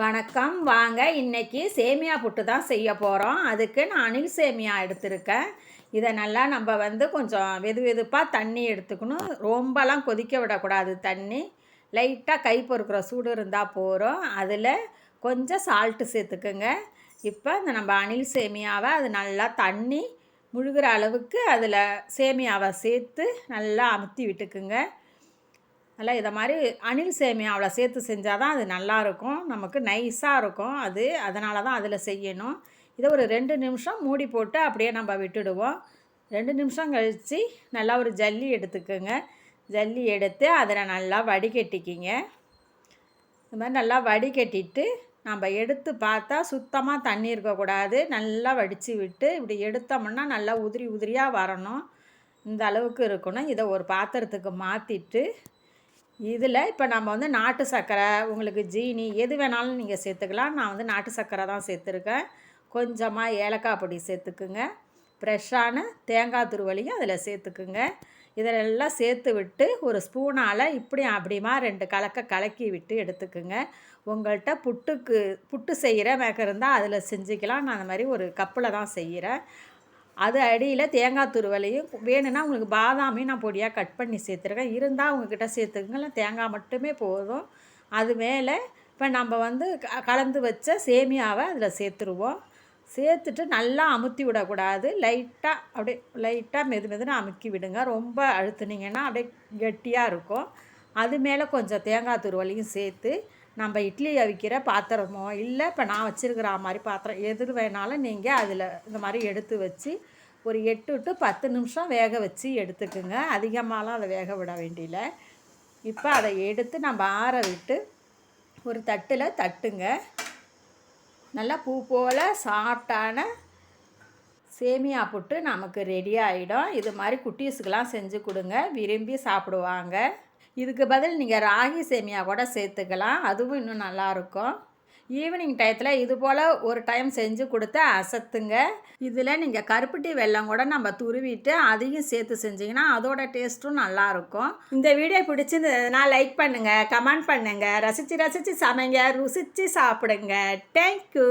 வணக்கம். வாங்க இன்றைக்கி சேமியா புட்டு தான் செய்ய போகிறோம் அதுக்கு நான் அணில் சேமியா எடுத்திருக்கேன். இதை நல்லா நம்ம வந்து கொஞ்சம் வெது வெதுப்பாக தண்ணி எடுத்துக்கணும். ரொம்பலாம் கொதிக்க விடக்கூடாது தண்ணி. லைட்டாக கை பொறுக்கிற சூடு இருந்தால் போகிறோம் அதில் கொஞ்சம் சால்ட்டு சேர்த்துக்குங்க. இப்போ இந்த நம்ம அணில் சேமியாவை அது நல்லா தண்ணி முழுகிற அளவுக்கு அதில் சேமியாவை சேர்த்து நல்லா அமுத்தி விட்டுக்குங்க. நல்லா இதை மாதிரி அணில் சேமியாவில் சேர்த்து செஞ்சால் தான் அது நல்லாயிருக்கும் நமக்கு நைஸாக இருக்கும் அது. அதனால தான் அதில் செய்யணும். இதை ஒரு ரெண்டு நிமிஷம் மூடி போட்டு அப்படியே நம்ம விட்டுடுவோம். ரெண்டு நிமிஷம் கழித்து நல்லா ஒரு ஜல்லி எடுத்துக்கோங்க. ஜல்லி எடுத்து அதில் நல்லா வடிகட்டிக்கிங்க. இது மாதிரி நல்லா வடிகட்டிட்டு நம்ம எடுத்து பார்த்தா சுத்தமாக தண்ணி இருக்கக்கூடாது நல்லா வடித்து விட்டு இப்படி எடுத்தோம்னா நல்லா உதிரி உதிரியாக வரணும். இந்த அளவுக்கு இருக்கணும். இதை ஒரு பாத்திரத்துக்கு மாற்றிட்டு இதில் இப்போ நம்ம வந்து நாட்டு சர்க்கரை உங்களுக்கு ஜீனி எது வேணாலும் நீங்கள் சேர்த்துக்கலாம். நான் வந்து நாட்டு சர்க்கரை தான் சேர்த்துருக்கேன். கொஞ்சமாக ஏலக்காய் பொடி சேர்த்துக்குங்க. ஃப்ரெஷ்ஷான தேங்காய் துருவலியும் அதில் சேர்த்துக்குங்க. இதெல்லாம் சேர்த்து விட்டு ஒரு ஸ்பூனால் இப்படி அப்படிமா ரெண்டு கலக்க கலக்கி விட்டு எடுத்துக்குங்க. உங்கள்கிட்ட புட்டுக்கு புட்டு செய்கிற மேக்க இருந்தால் அதில் செஞ்சுக்கலாம். நான் அந்த மாதிரி ஒரு கப்பில் தான் செய்கிறேன். அது அடியில் தேங்காய் துருவலையும் வேணும்னா உங்களுக்கு பாதாமையும் நான் பொடியாக கட் பண்ணி சேர்த்துருக்கேன். இருந்தால் உங்ககிட்ட சேர்த்துக்கங்க தேங்காய் மட்டுமே போதும். அது மேலே இப்போ நம்ம வந்து கலந்து வச்ச சேமியாவை அதில் சேர்த்துருவோம். சேர்த்துட்டு நல்லா அமுத்தி விடக்கூடாது. லைட்டாக அப்படியே லைட்டாக மெது மெதுன்னு அமுக்கி விடுங்க. ரொம்ப அழுத்துனீங்கன்னா அப்படியே கெட்டியாக இருக்கும். அது மேலே கொஞ்சம் தேங்காய் துருவலையும் சேர்த்து நம்ம இட்லி அவிக்கிற பாத்திரமோ இல்லை இப்போ நான் வச்சுருக்கிற மாதிரி பாத்திரம் எது வேணாலும் நீங்கள் அதில் இந்த மாதிரி எடுத்து வச்சு ஒரு எட்டு டு பத்து நிமிஷம் வேக வச்சு எடுத்துக்குங்க. அதிகமாகலாம் அதை வேக விட வேண்டியில. இப்போ அதை எடுத்து நம்ம ஆற விட்டு ஒரு தட்டில் தட்டுங்க. நல்லா பூ போல் சாஃப்டான சேமியா புட்டு நமக்கு ரெடி ஆகிடும் இது மாதிரி குட்டீஸுக்கெலாம் செஞ்சு கொடுங்க. விரும்பி சாப்பிடுவாங்க. இதுக்கு பதில் நீங்கள் ராகி சேமியா கூட சேர்த்துக்கலாம். அதுவும் இன்னும் நல்லாயிருக்கும் ஈவினிங் டயத்தில் இது போல் ஒரு டைம் செஞ்சு கொடுத்து அசத்துங்க. இதில் நீங்கள் கருப்பட்டி வெல்லம் கூட நம்ம துருவிட்டு அதையும் சேர்த்து செஞ்சிங்கன்னா அதோட டேஸ்ட்டும் நல்லாயிருக்கும் இந்த வீடியோ பிடிச்சிருந்ததுனா லைக் பண்ணுங்கள் கமெண்ட் பண்ணுங்கள் ரசித்து ரசித்து சமைங்க ருசித்து சாப்பிடுங்க. தேங்க்யூ